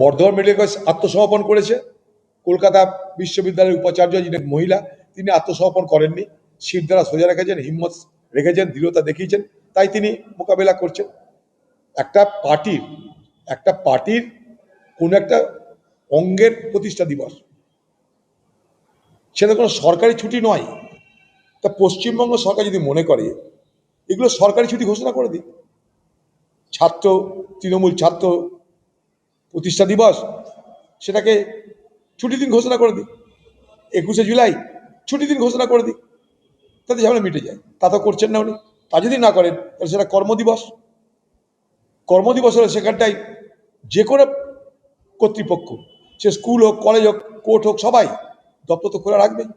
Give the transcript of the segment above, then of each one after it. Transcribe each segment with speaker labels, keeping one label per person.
Speaker 1: Bardhaman medical college আত্মসমর্পণ করেছে। কলকাতা বিশ্ববিদ্যালয়ের উপাচার্য যিনি মহিলা, তিনি আত্মসমর্পণ করেননি। শির দ্বারা সোজা রেখেছেন, হিম্মত রেখেছেন, দৃঢ়তা দেখিয়েছেন, তাই তিনি মোকাবেলা করছেন। একটা পার্টির একটা পার্টির কোন একটা অঙ্গের প্রতিষ্ঠা দিবস। সেটা কোনো সরকারি ছুটি নয়। তা পশ্চিমবঙ্গ সরকার যদি মনে করে, এগুলো সরকারি ছুটি ঘোষণা করে দিই ছাত্র, তৃণমূল ছাত্র প্রতিষ্ঠা দিবস, সেটাকে ছুটি দিন ঘোষণা করে দিই। একুশে জুলাই ছুটি দিন ঘোষণা করে দিই। তাতে ঝামেলা মিটে যায়। তা তো করছেন না উনি। তা যদি না করেন, তাহলে সেটা কর্মদিবস কর্মদিবস হলে সেখানটায় যে কোনো কর্তৃপক্ষ, সে স্কুল হোক, কলেজ হোক, কোর্ট হোক, সবাই দপ্তর তো খোলা রাখবেই।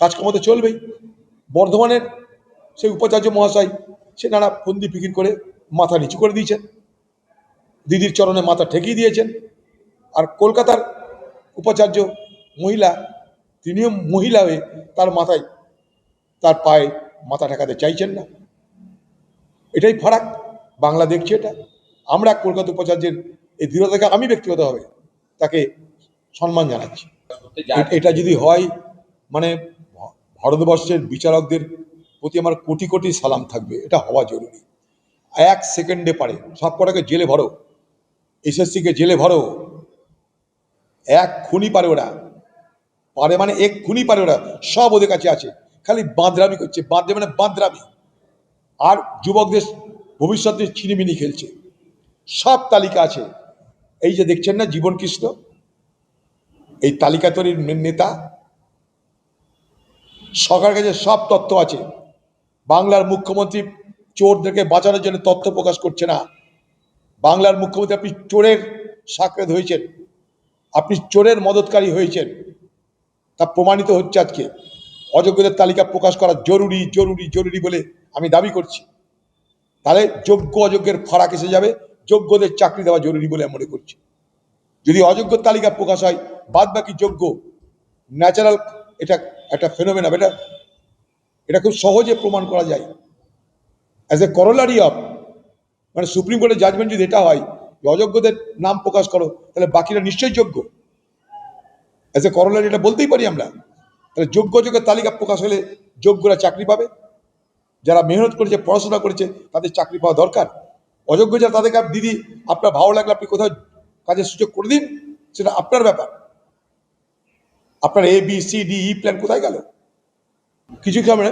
Speaker 1: কাজকর্ম তো চলবেই। বর্ধমানের সেই উপাচার্য মহাশয়, সে নানা ফন্দি ফিকির করে মাথা নিচু করে দিয়েছেন। দিদির চরণে মাথা ঠেকিয়ে দিয়েছেন। আর কলকাতার উপাচার্য মহিলা, তিনিও মহিলা হয়ে তার মাথায়, তার পায়ে মাথা ঠেকাতে চাইছেন না। এটাই ফারাক, বাংলা দেখছে এটা। আমরা কলকাতা উপাচার্যের এই দৃঢ়তাকে আমি ব্যক্তিগতভাবে তাকে সম্মান জানাচ্ছি। এটা যদি হয় মানে ভারতবর্ষের বিচারকদের প্রতি আমার কোটি কোটি সালাম থাকবে। এটা হওয়া জরুরি। এক সেকেন্ডে পারে সব কটাকে জেলে ভরো। এসএসসিকে জেলে ভরো। এক খুনি পারে ওরা। পারে মানে এক খুনি পারে ওরা। সব ওদের কাছে আছে। খালি বাঁদরামি করছে। বাঁধে মানে বাঁদরামি। আর যুবকদের ভবিষ্যতে চিনিমিনি খেলছে। সব তালিকা আছে। এই যে দেখছেন না জীবন কৃষ্ণ? এই তালিকা তৈরির নেতা? সরকারের কাছে সব তথ্য আছে। বাংলার মুখ্যমন্ত্রী চোরদেরকে বাঁচানোর জন্য তথ্য প্রকাশ করছে না। বাংলার মুখ্যমন্ত্রী আপনি চোরের সাকরেদ হয়েছেন। আপনি চোরের মদতকারী হয়েছেন। তা প্রমাণিত হচ্ছে আজকে। অযোগ্যদের তালিকা প্রকাশ করা জরুরি জরুরি জরুরি বলে আমি দাবি করছি। তাহলে যোগ্য অযোগ্যের ফারাক এসে যাবে। যোগ্যদের চাকরি দেওয়া জরুরি বলে আমি মনে করছি। যদি অযোগ্য তালিকা প্রকাশ হয় বাদ বাকি যোগ্য ন্যাচারাল এটা একটা ফেনোমেনা এটা এটা খুব সহজে প্রমাণ করা যায়। অ্যাজ এ করোলারি অফ মানে সুপ্রিম কোর্টের জাজমেন্ট যদি এটা হয় অযোগ্যদের নাম প্রকাশ করো, তাহলে বাকিরা নিশ্চয়ই যোগ্য। অ্যাজ এ করোলারি এটা বলতেই পারি আমরা। তাহলে যোগ্য যোগ্যের তালিকা প্রকাশ হলে যোগ্যরা চাকরি পাবে। যারা মেহনত করেছে, পড়াশোনা করেছে, তাদের চাকরি পাওয়া দরকার। অযোগ্য যারা তাদেরকে দিদি, আপনার ভালো লাগলে আপনি কোথাও কাজের সুযোগ করে দিন। সেটা আপনার ব্যাপার। আপনার A B C D E plan কোথায় গেল? কিছু কি আমরা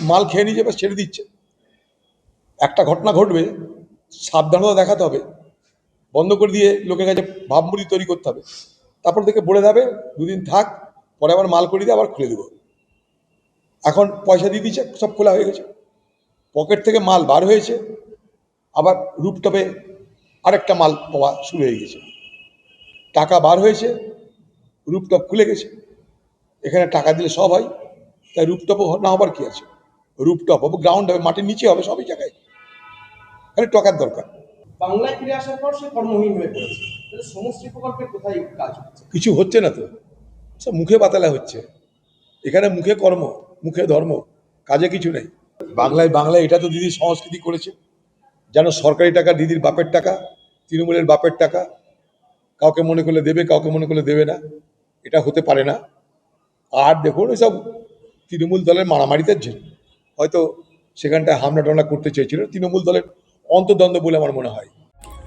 Speaker 1: মাল খেয়ে নিয়ে যাবে ছেড়ে দিচ্ছে। একটা ঘটনা ঘটবে সাবধানতা দেখাতে হবে। বন্ধ করে দিয়ে লোকের কাছে ভাবমূর্তি তৈরি করতে হবে। তারপর থেকে বলে দেবে দুদিন থাক, পরে আবার মাল করে দিয়ে আবার খুলে দেবো। এখন পয়সা দিয়ে দিচ্ছে সব খোলা হয়ে গেছে। পকেট থেকে মাল বার হয়েছে, আবার রুপটপে আরেকটা মাল পাওয়া শুরু হয়ে গেছে। টাকা বার হয়েছে, রুপটপ খুলে গেছে। এখানে টাকা দিলে সব হয়, তাই রুপটপও না হবার কি আছে? রুপটপ হবে গ্রাউন্ড হবে, মাটির নিচে হবে, সবই জায়গায়। খালি টাকার দরকার।
Speaker 2: বাংলায় ফিরে আসার পর সে কর্মহীন হয়ে পড়েছে। সমষ্টি প্রকল্পের কোথায় কাজ হচ্ছে?
Speaker 1: কিছু হচ্ছে না তো। সব মুখে বাতালা হচ্ছে। এখানে মুখে কর্ম মুখে ধর্ম কাজে কিছু নেই। বাংলায় বাংলায় এটা তো দিদি সংস্কৃতি করেছে। যেন সরকারি টাকা দিদির বাপের টাকা তৃণমূলের বাপের টাকা কাউকে মনে করলে দেবে কাউকে মনে করলে দেবে না। এটা হতে পারে না। আর দেখুন এসব তৃণমূল দলের মারামারিতে হয়তো সেখানটায় হামলা টামলা করতে চেয়েছিল তৃণমূল দলের অন্তর্দ্বন্দ্ব বলে আমার মনে হয়।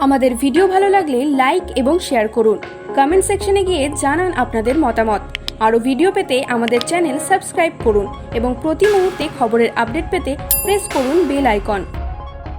Speaker 3: আমাদের ভিডিও ভালো লাগলে লাইক এবং শেয়ার করুন। কমেন্ট সেকশনে গিয়ে জানান আপনাদের মতামত। আরও ভিডিও পেতে আমাদের চ্যানেল সাবস্ক্রাইব করুন এবং প্রতি মুহূর্তে খবরের আপডেট পেতে প্রেস করুন বেল আইকন।